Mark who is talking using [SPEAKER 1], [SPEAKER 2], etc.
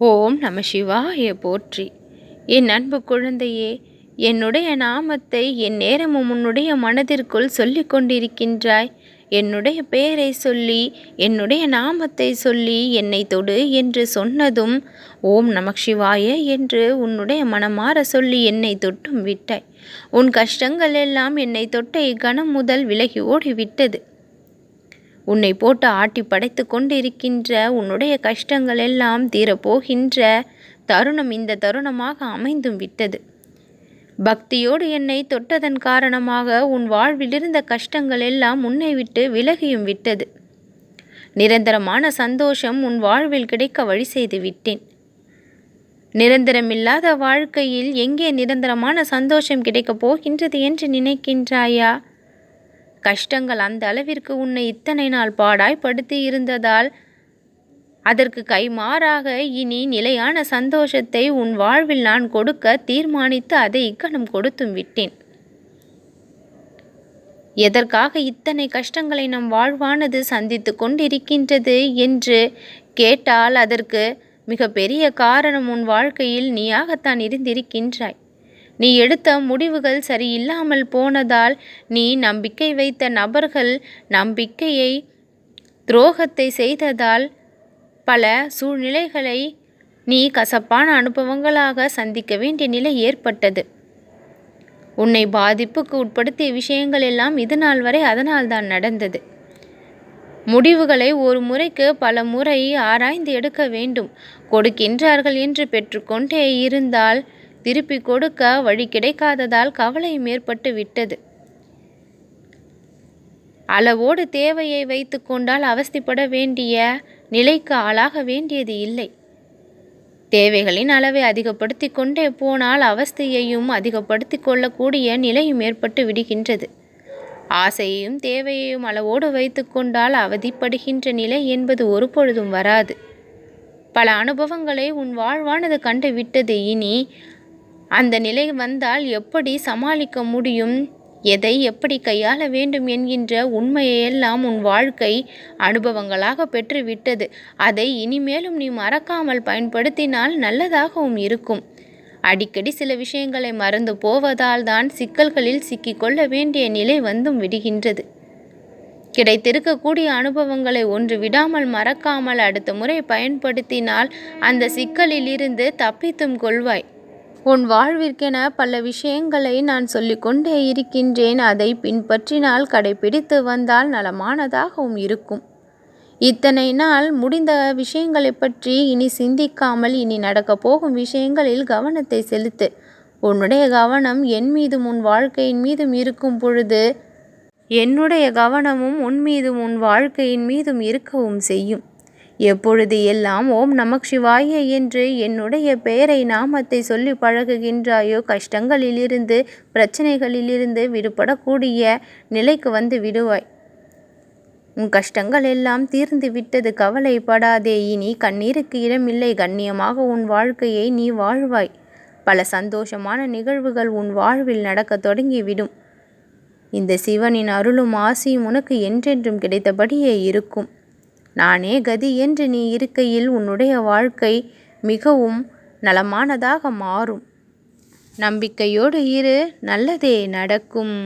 [SPEAKER 1] ஓம் நம சிவாய போற்றி. என் அன்பு குழந்தையே என்னுடைய நாமத்தை என் நேரமும் உன்னுடைய மனதிற்குள் சொல்லி கொண்டிருக்கின்றாய். என்னுடைய பெயரை சொல்லி என்னுடைய நாமத்தை சொல்லி என்னை தொடு என்று சொன்னதும் ஓம் நமக் சிவாய என்று உன்னுடைய மனமாற சொல்லி என்னை தொட்டும் விட்டாய். உன் கஷ்டங்கள் எல்லாம் என்னை தொட்ட இக்கணம் முதல் விலகி ஓடிவிட்டது. உன்னை போட்டு ஆட்டி படைத்து கொண்டிருக்கின்ற உன்னுடைய கஷ்டங்கள் எல்லாம் தீரப்போகின்ற தருணம் இந்த தருணமாக அமைந்தும் விட்டது. பக்தியோடு என்னை தொட்டதன் காரணமாக உன் வாழ்விலிருந்த கஷ்டங்கள் எல்லாம் உன்னை விட்டு விலகியும் விட்டது. நிரந்தரமான சந்தோஷம் உன் வாழ்வில் கிடைக்க வழி செய்து விட்டேன். நிரந்தரமில்லாத வாழ்க்கையில் எங்கே நிரந்தரமான சந்தோஷம் கிடைக்கப் போகின்றது என்று நினைக்கின்றாயா? கஷ்டங்கள் அந்த அளவிற்கு உன்னை இத்தனை நாள் பாடாய் படுத்தி இருந்ததால் அதற்கு கைமாறாக இனி நிலையான சந்தோஷத்தை உன் வாழ்வில் நான் கொடுக்க தீர்மானித்து அதை இக்கணம் கொடுத்தும் விட்டேன். எதற்காக இத்தனை கஷ்டங்களை நம் வாழ்வானது சந்தித்து கொண்டிருக்கின்றது என்று கேட்டால் அதற்கு மிக பெரிய காரணம் உன் வாழ்க்கையில் நீயாகத்தான் இருந்திருக்கின்றாய். நீ எடுத்த முடிவுகள் சரியில்லாமல் போனதால் நீ நம்பிக்கை வைத்த நபர்கள் நம்பிக்கையை துரோகத்தை செய்ததால் பல சூழ்நிலைகளை நீ கசப்பான அனுபவங்களாக சந்திக்க வேண்டிய நிலை ஏற்பட்டது. உன்னை பாதிப்புக்கு உட்படுத்திய விஷயங்கள் எல்லாம் இது நாள் வரை அதனால் தான் நடந்தது. முடிவுகளை ஒரு முறைக்கு பல முறை ஆராய்ந்து எடுக்க வேண்டும். கொடுக்கின்றார்கள் என்று பெற்றுக்கொண்டே இருந்தால் திருப்பி கொடுக்க வழி கிடைக்காததால் கவலையும் ஏற்பட்டு விட்டது. அளவோடு தேவையை வைத்து கொண்டால் அவஸ்திப்பட வேண்டிய நிலைக்கு ஆளாக வேண்டியது இல்லை. தேவைகளின் அளவை அதிகப்படுத்தி கொண்டே போனால் அவஸ்தையையும் அதிகப்படுத்தி கொள்ளக்கூடிய நிலையும் ஏற்பட்டு விடுகின்றது. ஆசையையும் தேவையையும் அளவோடு வைத்து கொண்டால் அவதிப்படுகின்ற நிலை என்பது ஒரு பொழுதும் வராது. பல அனுபவங்களை உன் வாழ்வானது கண்டு விட்டது. இனி அந்த நிலை வந்தால் எப்படி சமாளிக்க முடியும்? எதை எப்படி கையாள வேண்டும் என்கின்ற உண்மையெல்லாம் உன் வாழ்க்கை அனுபவங்களாக பெற்றுவிட்டது. அதை இனிமேலும் நீ மறக்காமல் பயன்படுத்தினால் நல்லதாகவும் இருக்கும். அடிக்கடி சில விஷயங்களை மறந்து போவதால் தான் சிக்கல்களில் சிக்கிக்கொள்ள வேண்டிய நிலை வந்தும் விடுகின்றது. கிடைத்திருக்கக்கூடிய அனுபவங்களை ஒன்று விடாமல் மறக்காமல் அடுத்த முறை பயன்படுத்தினால் அந்த சிக்கலில் இருந்து தப்பித்தும் கொள்வாய். உன் வாழ்விற்கென பல விஷயங்களை நான் சொல்லிக்கொண்டே இருக்கின்றேன். அதை பின்பற்றினால் கடைபிடித்து வந்தால் நலமானதாகவும் இருக்கும். இத்தனை நாள் முடிந்த விஷயங்களை பற்றி இனி சிந்திக்காமல் இனி நடக்கப் போகும் விஷயங்களில் கவனத்தை செலுத்து. உன்னுடைய கவனம் என் மீதும் உன் வாழ்க்கையின் மீதும் இருக்கும் பொழுது என்னுடைய கவனமும் உன் மீதும் உன் வாழ்க்கையின் மீதும் இருக்கவும் செய்யும். எப்பொழுது எல்லாம் ஓம் நமக் சிவாய என்று என்னுடைய பெயரை நாமத்தை சொல்லி பழகுகின்றாயோ கஷ்டங்களிலிருந்து பிரச்சனைகளிலிருந்து விடுபடக்கூடிய நிலைக்கு வந்து விடுவாய். உன் கஷ்டங்கள் எல்லாம் தீர்ந்து விட்டது கவலைப்படாதே இனி கண்ணீருக்கு இடமில்லை கண்ணியமாக உன் வாழ்க்கையை நீ வாழ்வாய். பல சந்தோஷமான நிகழ்வுகள் உன் வாழ்வில் நடக்க தொடங்கிவிடும். இந்த சிவனின் அருளும் ஆசியும் உனக்கு என்றென்றும் கிடைத்தபடியே இருக்கும். நானே கதி என்று நீ இருக்கையில் உன்னுடைய வாழ்க்கை மிகவும் நலமானதாக மாறும். நம்பிக்கையோடு இரு நல்லதே நடக்கும்.